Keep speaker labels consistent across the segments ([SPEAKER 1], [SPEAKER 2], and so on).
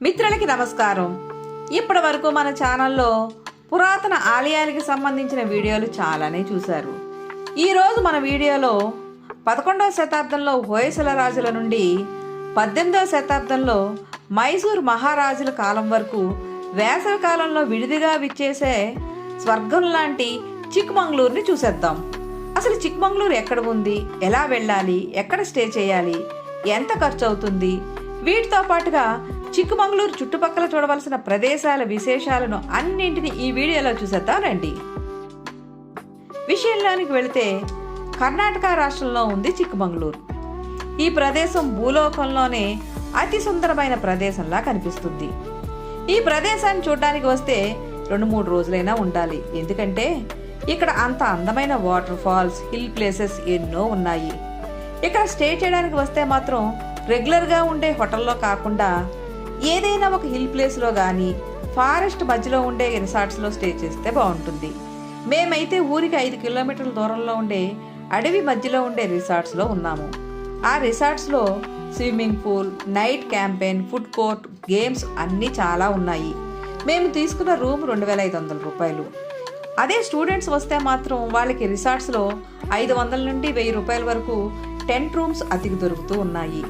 [SPEAKER 1] మిత్రులకి నమస్కారం. ఇప్పటి వరకు మన ఛానల్లో పురాతన ఆలయాలకి సంబంధించిన వీడియోలు చాలానే చూశారు. ఈరోజు మన వీడియోలో పదకొండవ శతాబ్దంలో హోయసల రాజుల నుండి పద్దెనిమిదవ శతాబ్దంలో మైసూర్ మహారాజుల కాలం వరకు వేసవి కాలంలో విడిదిగా విచ్చేసే స్వర్గం లాంటి చిక్మంగళూరుని చూసేద్దాం. అసలు చిక్మంగళూరు ఎక్కడ ఉంది? ఎలా వెళ్ళాలి? ఎక్కడ స్టే చేయాలి? ఎంత ఖర్చు అవుతుంది వీటితో పాటుగా చిక్కుమంగళూరు చుట్టుపక్కల చూడవలసిన ప్రదేశాల విశేషాలను అన్నింటినీ ఈ వీడియోలో చూసేద్దాం రండి. విషయంలోనికి వెళితే కర్ణాటక రాష్ట్రంలో ఉంది చిక్కుమంగళూరు. ఈ ప్రదేశం భూలోకంలోనే అతి సుందరమైన ప్రదేశంలా కనిపిస్తుంది. ఈ ప్రదేశాన్ని చూడడానికి వస్తే రెండు మూడు రోజులైనా ఉండాలి. ఎందుకంటే ఇక్కడ అంత అందమైన వాటర్ ఫాల్స్ హిల్ ప్లేసెస్ ఎన్నో ఉన్నాయి. ఇక్కడ స్టే చేయడానికి వస్తే మాత్రం రెగ్యులర్గా ఉండే హోటల్లో కాకుండా ఏదైనా ఒక హిల్ ప్లేస్లో కానీ ఫారెస్ట్ మధ్యలో ఉండే రిసార్ట్స్లో స్టే చేస్తే బాగుంటుంది. మేమైతే ఊరికి ఐదు కిలోమీటర్ల దూరంలో ఉండే అడవి మధ్యలో ఉండే రిసార్ట్స్లో ఉన్నాము. ఆ రిసార్ట్స్లో swimming pool night campaign food court games అన్నీ చాలా ఉన్నాయి. మేము తీసుకున్న రూమ్ రెండు వేల ఐదు వందల రూపాయలు. అదే స్టూడెంట్స్ వస్తే మాత్రం వాళ్ళకి రిసార్ట్స్లో ఐదు వందల నుండి వెయ్యి రూపాయల వరకు టెంట్ రూమ్స్ అతికి దొరుకుతూ ఉన్నాయి.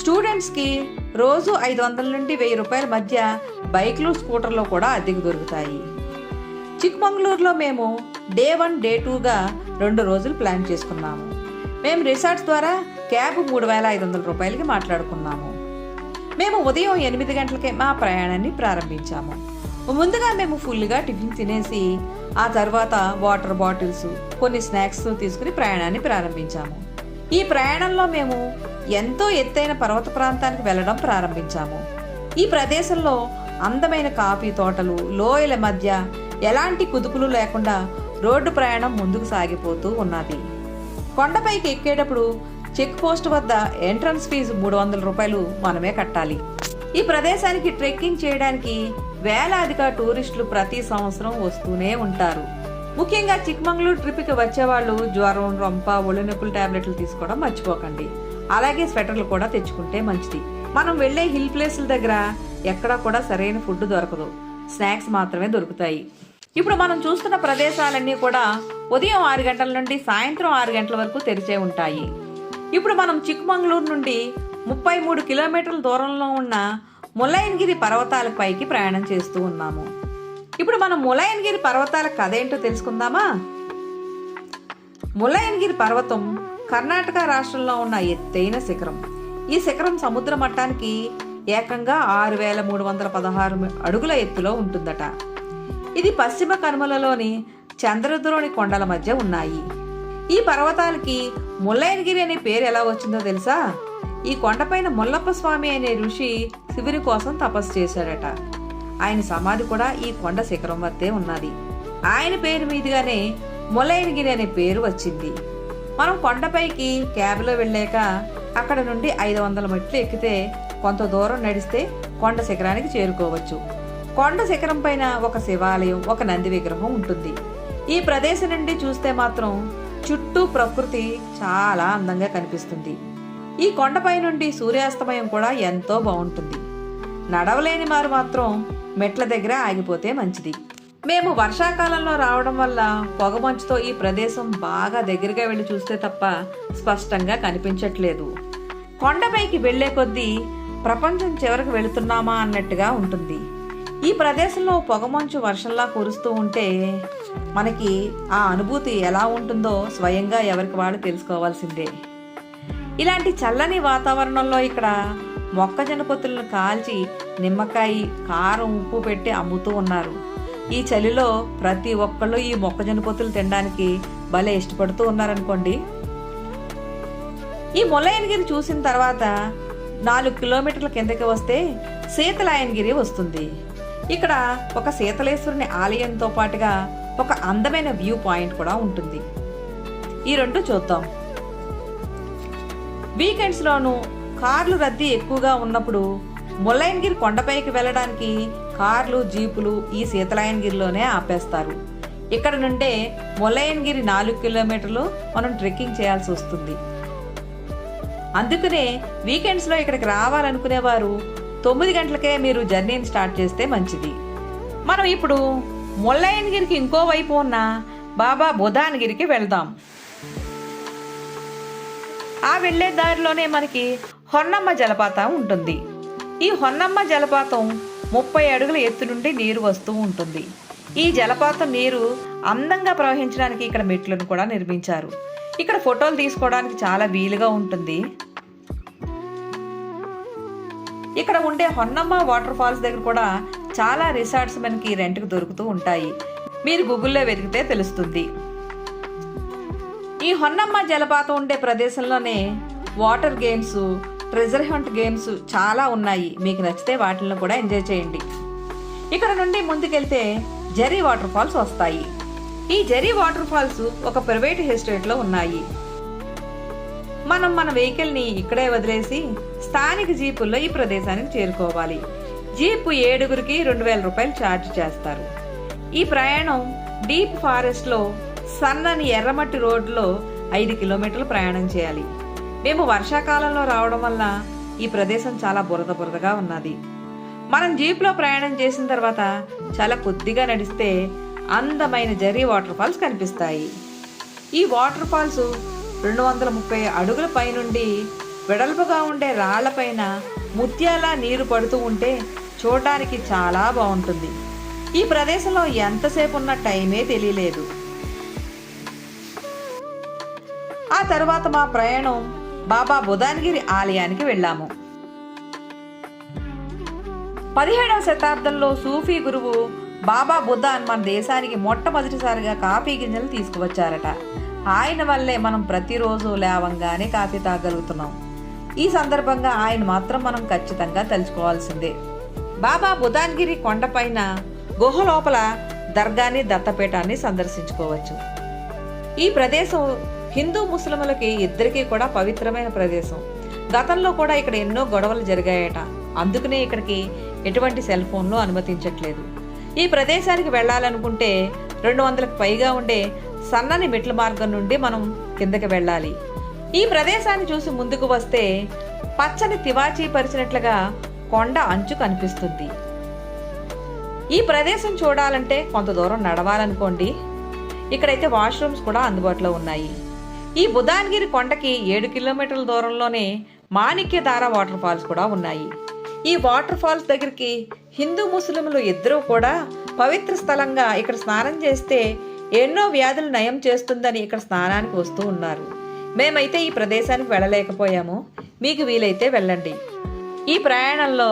[SPEAKER 1] స్టూడెంట్స్కి రోజు ఐదు వందల నుండి వెయ్యి రూపాయల మధ్య బైక్లు స్కూటర్లు కూడా అద్దెకు దొరుకుతాయి. చిక్మంగళూరులో మేము డే వన్ డే టూగా రెండు రోజులు ప్లాన్ చేసుకున్నాము. మేము రిసార్ట్స్ ద్వారా క్యాబ్ మూడు వేల ఐదు వందల రూపాయలకి మాట్లాడుకున్నాము. మేము ఉదయం ఎనిమిది గంటలకే మా ప్రయాణాన్ని ప్రారంభించాము. ముందుగా మేము ఫుల్గా టిఫిన్ తినేసి ఆ తర్వాత వాటర్ బాటిల్స్ కొన్ని స్నాక్స్ తీసుకుని ప్రయాణాన్ని ప్రారంభించాము. ఈ ప్రయాణంలో మేము ఎంతో ఎత్తైన పర్వత ప్రాంతానికి వెళ్ళడం ప్రారంభించాము. ఈ ప్రదేశంలో అందమైన కాఫీ తోటలు లోయల మధ్య ఎలాంటి కుదుపులు లేకుండా రోడ్డు ప్రయాణం ముందుకు సాగిపోతూ ఉన్నది. కొండపైకి ఎక్కేటప్పుడు చెక్ పోస్ట్ వద్ద ఎంట్రన్స్ ఫీజు మూడు వందల రూపాయలు మనమే కట్టాలి. ఈ ప్రదేశానికి ట్రెక్కింగ్ చేయడానికి వేలాదిగా టూరిస్టులు ప్రతి సంవత్సరం వస్తూనే ఉంటారు. ముఖ్యంగా చిక్మంగళూరు ట్రిప్కి వచ్చేవాళ్ళు జ్వరం రొంప ఒళ్ళు నొప్పుల టాబ్లెట్లు తీసుకోవడం మర్చిపోకండి. అలాగే స్వెటర్లు కూడా తెచ్చుకుంటే మంచిది. మనం వెళ్ళే హిల్ ప్లేసుల దగ్గర ఎక్కడా కూడా సరైన ఫుడ్ దొరకదు. స్నాక్స్ మాత్రమే దొరుకుతాయి. ఇప్పుడు మనం చూస్తున్న ప్రదేశాలన్నీ కూడా ఉదయం ఆరు గంటల నుండి సాయంత్రం ఆరు గంటల వరకు తెరిచే ఉంటాయి. ఇప్పుడు మనం చిక్మంగళూరు నుండి ముప్పై మూడు కిలోమీటర్ల దూరంలో ఉన్న ములయన్గిరి పర్వతాల పైకి ప్రయాణం చేస్తూ ఉన్నాము. ఇప్పుడు మనం ములయన్గిరి పర్వతాల కథ ఏంటో తెలుసుకుందామా? ములయన్గిరి పర్వతం కర్ణాటక రాష్ట్రంలో ఉన్న ఎత్తైన శిఖరం. ఈ శిఖరం సముద్ర మట్టానికి ఏకంగా ఆరు వేల మూడు వందల పదహారు అడుగుల ఎత్తులో ఉంటుందట. ఇది పశ్చిమ కనుమలలోని చంద్రద్రోణి కొండల మధ్య ఉన్నాయి. ఈ పర్వతాలకి ముల్లయనగిరి అనే పేరు ఎలా వచ్చిందో తెలుసా? ఈ కొండపైన ముల్లప్ప స్వామి అనే ఋషి శివుని కోసం తపస్సు చేశాడట. ఆయన సమాధి కూడా ఈ కొండ శిఖరం వద్దే ఉన్నది. ఆయన పేరు మీదుగానే ముల్లయనగిరి అనే పేరు వచ్చింది. మనం కొండపైకి క్యాబ్లో వెళ్ళాక అక్కడ నుండి ఐదు వందల మెట్లు ఎక్కితే కొంత దూరం నడిస్తే కొండ శిఖరానికి చేరుకోవచ్చు. కొండ శిఖరం పైన ఒక శివాలయం ఒక నంది విగ్రహం ఉంటుంది. ఈ ప్రదేశం నుండి చూస్తే మాత్రం చుట్టూ ప్రకృతి చాలా అందంగా కనిపిస్తుంది. ఈ కొండపై నుండి సూర్యాస్తమయం కూడా ఎంతో బాగుంటుంది. నడవలేని వారు మాత్రం మెట్ల దగ్గర ఆగిపోతే మంచిది. మేము వర్షాకాలంలో రావడం వల్ల పొగమంచుతో ఈ ప్రదేశం బాగా దగ్గరగా వెళ్ళి చూస్తే తప్ప స్పష్టంగా కనిపించట్లేదు. కొండపైకి వెళ్ళే కొద్దీ ప్రపంచం చివరికి వెళుతున్నామా అన్నట్టుగా ఉంటుంది. ఈ ప్రదేశంలో పొగమంచు వర్షంలా కురుస్తూ ఉంటే మనకి ఆ అనుభూతి ఎలా ఉంటుందో స్వయంగా ఎవరికి వాళ్ళు తెలుసుకోవాల్సిందే. ఇలాంటి చల్లని వాతావరణంలో ఇక్కడ మొక్కజొన్న పొత్తులను కాల్చి నిమ్మకాయ కారం ఉప్పు పెట్టి అమ్ముతూ ఉన్నారు. ఈ చలిలో ప్రతి ఒక్కళ్ళు ఈ మొక్కజొన్న పొత్తులు తినడానికి భలే ఇష్టపడుతూ ఉన్నారనుకోండి. ఈ ముల్లయనగిరి చూసిన తర్వాత నాలుగు కిలోమీటర్ల కిందకి వస్తే శీతలాయనగిరి వస్తుంది. ఇక్కడ ఒక శీతలేశ్వరుని ఆలయంతో పాటుగా ఒక అందమైన వ్యూ పాయింట్ కూడా ఉంటుంది. ఈ రెండు చూద్దాం. వీకెండ్స్లోనూ కార్లు రద్దీ ఎక్కువగా ఉన్నప్పుడు ముల్లయనగిరి కొండపైకి వెళ్ళడానికి కార్లు జీపులు ఈ శీతలాయనగిరిలోనే ఆపేస్తారు. ఇక్కడ నుండే ముల్లయనగిరి నాలుగు కిలోమీటర్లు మనం ట్రెక్కింగ్ చేయాల్సి వస్తుంది. అందుకనే వీకెండ్స్లో ఇక్కడికి రావాలనుకునేవారు తొమ్మిది గంటలకే మీరు జర్నీని స్టార్ట్ చేస్తే మంచిది. మనం ఇప్పుడు ముల్లయ్యనగిరికి ఇంకో వైపు ఉన్న బాబా బుధానగిరికి వెళ్దాం. ఆ వెళ్ళే దారిలోనే మనకి హొన్నమ్మ జలపాతం ఉంటుంది. ఈ హొన్నమ్మ జలపాతం ముప్పై అడుగుల ఎత్తు నుండి నీరు వస్తూ ఉంటుంది. ఈ జలపాతం నీరు అందంగా ప్రవహించడానికి ఇక్కడ మెట్లను కూడా నిర్మించారు. ఇక్కడ ఫోటోలు తీసుకోవడానికి చాలా వీలుగా ఉంటుంది. ఇక్కడ ఉండే హొన్నమ్మ వాటర్ ఫాల్స్ దగ్గర కూడా చాలా రిసార్ట్స్ మనకి రెంట్కి దొరుకుతూ ఉంటాయి. మీరు గూగుల్లో వెతికితే తెలుస్తుంది. ఈ హొన్నమ్మ జలపాతం ఉండే ప్రదేశంలోనే water games treasure hunt games చాలా ఉన్నాయి. మీకు నచ్చితే వాటిని కూడా ఎంజాయ్ చేయండి. ఇక్కడ నుండి ముందుకెళ్తే జెర్రీ వాటర్ ఫాల్స్ వస్తాయి. ఈ జరీ వాటర్ ఫాల్స్ ఒక ప్రైవేట్ ఎస్టేట్లో ఉన్నాయి. మనం మన వెహికల్ని ఇక్కడే వదిలేసి స్థానిక జీపుల్లో ఈ ప్రదేశానికి చేరుకోవాలి. జీపు ఏడుగురికి రెండు వేల రూపాయలు ఛార్జ్ చేస్తారు. ఈ ప్రయాణం డీప్ ఫారెస్ట్లో సన్నని ఎర్రమట్టి రోడ్లో ఐదు కిలోమీటర్లు ప్రయాణం చేయాలి. మేము వర్షాకాలంలో రావడం వల్ల ఈ ప్రదేశం చాలా బురద బురదగా ఉన్నది. మనం జీప్లో ప్రయాణం చేసిన తర్వాత చాలా కొద్దిగా నడిస్తే అందమైన జరీ వాటర్ ఫాల్స్ కనిపిస్తాయి. ఈ వాటర్ ఫాల్స్ రెండు వందల ముప్పై అడుగుల పైనుండి వెడల్పుగా ఉండే రాళ్ళపైన ముత్యాల నీరు పడుతూ ఉంటే చూడడానికి చాలా బాగుంటుంది. ఈ ప్రదేశంలో ఎంతసేపు ఉన్న టైమే తెలియలేదు. ఆ తర్వాత మా ప్రయాణం బాబా బుధాన్గిరి ఆలయానికి వెళ్ళాము. పదిహేడవ శతాబ్దంలో సూఫీ గురువు బాబా బుధాన్ మన దేశానికి మొట్టమొదటిసారిగా కాఫీ గింజలు తీసుకువచ్చారట. ఆయన వల్లే మనం ప్రతిరోజు లేవంగానే కాఫీ తాగలుగుతున్నాం. ఈ సందర్భంగా ఆయన మాత్రం మనం ఖచ్చితంగా తలుచుకోవాల్సిందే బాబా బుధాన్గిరి కొండపైన గుహ లోపల దర్గాని దత్తపీఠాన్ని సందర్శించుకోవచ్చు. ఈ ప్రదేశం హిందూ ముస్లిములకి ఇద్దరికీ కూడా పవిత్రమైన ప్రదేశం. గతంలో కూడా ఇక్కడ ఎన్నో గొడవలు జరిగాయట. అందుకనే ఇక్కడికి ఎటువంటి సెల్ ఫోన్లు అనుమతించట్లేదు. ఈ ప్రదేశానికి వెళ్ళాలనుకుంటే రెండు వందలకు పైగా ఉండే సన్నని మెట్ల మార్గం నుండి మనం కిందకి వెళ్ళాలి. ఈ ప్రదేశాన్ని చూసి ముందుకు వస్తే పచ్చని తివాచీ పరిచినట్లుగా కొండ అంచు కనిపిస్తుంది. ఈ ప్రదేశం చూడాలంటే కొంత దూరం నడవాలనుకోండి. ఇక్కడైతే వాష్రూమ్స్ కూడా అందుబాటులో ఉన్నాయి. ఈ బుధాన్గిరి కొండకి ఏడు కిలోమీటర్ల దూరంలోనే మాణిక్యధార వాటర్ ఫాల్స్ కూడా ఉన్నాయి. ఈ వాటర్ ఫాల్స్ దగ్గరికి హిందూ ముస్లింలు ఇద్దరూ కూడా పవిత్ర స్థలంగా ఇక్కడ స్నానం చేస్తే ఎన్నో వ్యాధులు నయం చేస్తుందని ఇక్కడ స్నానానికి వస్తూ ఉన్నారు. మేమైతే ఈ ప్రదేశానికి వెళ్ళలేకపోయాము. మీకు వీలైతే వెళ్ళండి. ఈ ప్రయాణంలో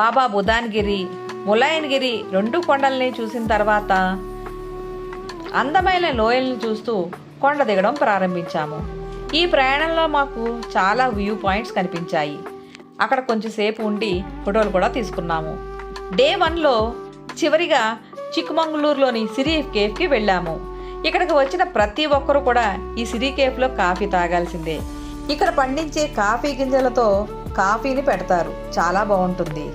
[SPEAKER 1] బాబా బుధాన్గిరి ములాయన్గిరి రెండు కొండల్ని చూసిన తర్వాత అందమైన లోయల్ని చూస్తూ కొండ దిగడం ప్రారంభించాము. ఈ ప్రయాణంలో మాకు చాలా వ్యూ పాయింట్స్ కనిపించాయి. అక్కడ కొంచెంసేపు ఉండి ఫోటోలు కూడా తీసుకున్నాము. డే వన్లో చివరిగా చిక్కమంగళూరులోని సిరీ కేఫ్కి వెళ్ళాము. ఇక్కడికి వచ్చిన ప్రతి ఒక్కరు కూడా ఈ సిరీ కేఫ్లో కాఫీ తాగాల్సిందే. ఇక్కడ పండించే కాఫీ గింజలతో కాఫీని పెడతారు. చాలా బాగుంటుంది.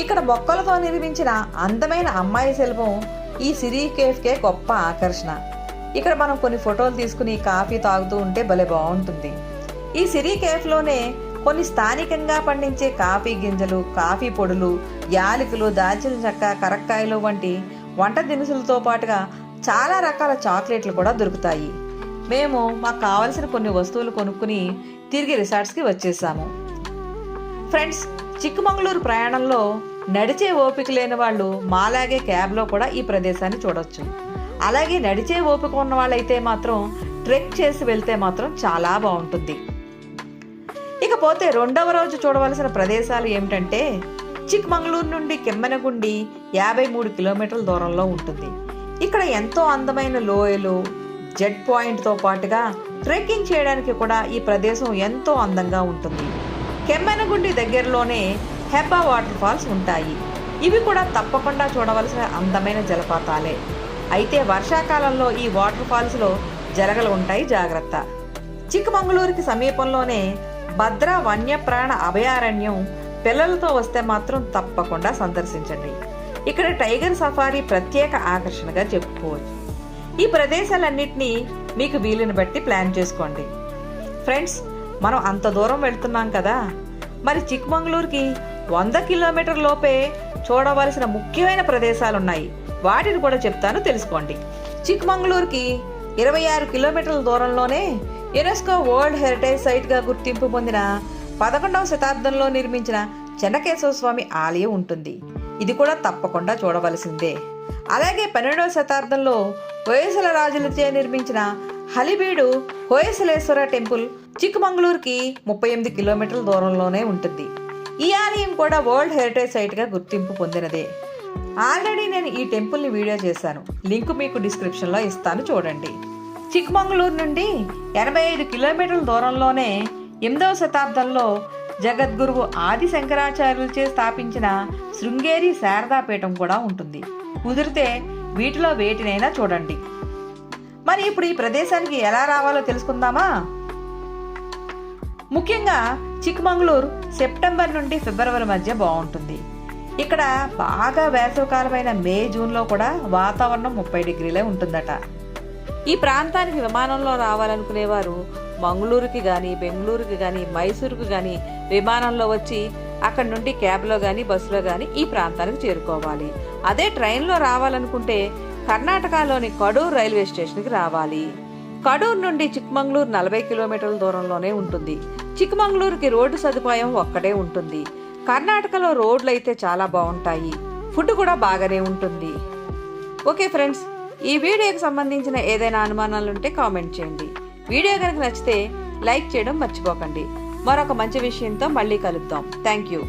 [SPEAKER 1] ఇక్కడ మొక్కలతో నిర్మించిన అందమైన అమ్మాయి శిల్పం ఈ సిరీ కేఫ్కే గొప్ప ఆకర్షణ. ఇక్కడ మనం కొన్ని ఫోటోలు తీసుకుని కాఫీ తాగుతూ ఉంటే భలే బాగుంటుంది. ఈ సిరి కేఫ్లోనే కొన్ని స్థానికంగా పండించే కాఫీ గింజలు కాఫీ పొడులు యాలకులు దాల్చిన చెక్క కరక్కాయలు వంటి వంట దినుసులతో పాటుగా చాలా రకాల చాక్లెట్లు కూడా దొరుకుతాయి. మేము మాకు కావలసిన కొన్ని వస్తువులు కొనుక్కుని తిరిగి రిసార్ట్స్కి వచ్చేసాము. ఫ్రెండ్స్ చిక్కమంగళూరు ప్రయాణంలో నడిచే ఓపిక లేని వాళ్ళు మాలాగే క్యాబ్లో కూడా ఈ ప్రదేశాన్ని చూడొచ్చు. అలాగే నడిచే ఓపిక ఉన్న వాళ్ళైతే మాత్రం ట్రెక్ చేసి వెళ్తే మాత్రం చాలా బాగుంటుంది. ఇకపోతే రెండవ రోజు చూడవలసిన ప్రదేశాలు ఏమిటంటే చిక్మంగళూరు నుండి కెమ్మెనగుండి యాభై మూడు కిలోమీటర్ల దూరంలో ఉంటుంది. ఇక్కడ ఎంతో అందమైన లోయలు జెడ్ పాయింట్తో పాటుగా ట్రెక్కింగ్ చేయడానికి కూడా ఈ ప్రదేశం ఎంతో అందంగా ఉంటుంది. కెమ్మెనగుండి దగ్గరలోనే హెబ్బా వాటర్ ఫాల్స్ ఉంటాయి. ఇవి కూడా తప్పకుండా చూడవలసిన అందమైన జలపాతాలే. అయితే వర్షాకాలంలో ఈ వాటర్ ఫాల్స్లో జరగలు ఉంటాయి. జాగ్రత్త. చిక్కమంగళూరుకి సమీపంలోనే భద్ర వన్యప్రాణ అభయారణ్యం పిల్లలతో వస్తే మాత్రం తప్పకుండా సందర్శించండి. ఇక్కడ టైగర్ సఫారీ ప్రత్యేక ఆకర్షణగా చెప్పుకోవచ్చు. ఈ ప్రదేశాలన్నింటినీ మీకు వీలుని బట్టి ప్లాన్ చేసుకోండి. ఫ్రెండ్స్ మనం అంత దూరం వెళ్తున్నాం కదా. మరి చిక్మంగళూరుకి వంద కిలోమీటర్ లోపే చూడవలసిన ముఖ్యమైన ప్రదేశాలు ఉన్నాయి వాటిని కూడా చెప్తాను తెలుసుకోండి. చిక్మంగళూరుకి ఇరవై ఆరు కిలోమీటర్ల దూరంలోనే యునెస్కో వరల్డ్ హెరిటేజ్ సైట్గా గుర్తింపు పొందిన పదకొండవ శతాబ్దంలో నిర్మించిన చెన్నకేశవ స్వామి ఆలయం ఉంటుంది. ఇది కూడా తప్పకుండా చూడవలసిందే. అలాగే పన్నెండవ శతాబ్దంలో హోయసల రాజులచే నిర్మించిన హలిబీడు హోయసలేశ్వర టెంపుల్ చిక్మంగళూరుకి ముప్పై ఎనిమిది కిలోమీటర్ల దూరంలోనే ఉంటుంది. ఈ ఆలయం కూడా వరల్డ్ హెరిటేజ్ సైట్గా గుర్తింపు పొందినదే. ఆల్రెడీ నేను ఈ టెంపుల్ని వీడియో చేశాను. లింక్ మీకు డిస్క్రిప్షన్లో ఇస్తాను చూడండి. చిక్మంగళూరు నుండి ఎనభై ఐదు కిలోమీటర్ల దూరంలోనే ఎనిమిదవ శతాబ్దంలో జగద్గురువు ఆది శంకరాచార్యులచే స్థాపించిన శృంగేరి శారదాపీఠం కూడా ఉంటుంది. కుదిరితే వీటిలో వేటినైనా చూడండి. మరి ఇప్పుడు ఈ ప్రదేశానికి ఎలా రావాలో తెలుసుకుందామా? ముఖ్యంగా చిక్మంగళూరు సెప్టెంబర్ నుండి ఫిబ్రవరి మధ్య బాగుంటుంది. ఇక్కడ బాగా వేసవకాలమైన మే జూన్లో కూడా వాతావరణం ముప్పై డిగ్రీలే ఉంటుందట. ఈ ప్రాంతానికి విమానంలో రావాలనుకునేవారు మంగళూరుకి కానీ బెంగళూరుకి కానీ మైసూరుకి కానీ విమానంలో వచ్చి అక్కడ నుండి క్యాబ్లో కానీ బస్సులో కానీ ఈ ప్రాంతానికి చేరుకోవాలి. అదే ట్రైన్లో రావాలనుకుంటే కర్ణాటకలోని కడూర్ రైల్వే స్టేషన్కి రావాలి. కడూర్ నుండి చిక్మంగళూరు నలభై కిలోమీటర్ల దూరంలోనే ఉంటుంది. చిక్మంగళూరుకి రోడ్డు సదుపాయం ఒక్కటే ఉంటుంది. కర్ణాటకలో రోడ్లు అయితే చాలా బాగుంటాయి. ఫుడ్ కూడా బాగానే ఉంటుంది. ఓకే ఫ్రెండ్స్ ఈ వీడియోకి సంబంధించిన ఏదైనా అనుమానాలు ఉంటే కామెంట్ చేయండి. వీడియో కనుక నచ్చితే లైక్ చేయడం మర్చిపోకండి. మరొక మంచి విషయంతో మళ్ళీ కలుద్దాం. Thank you.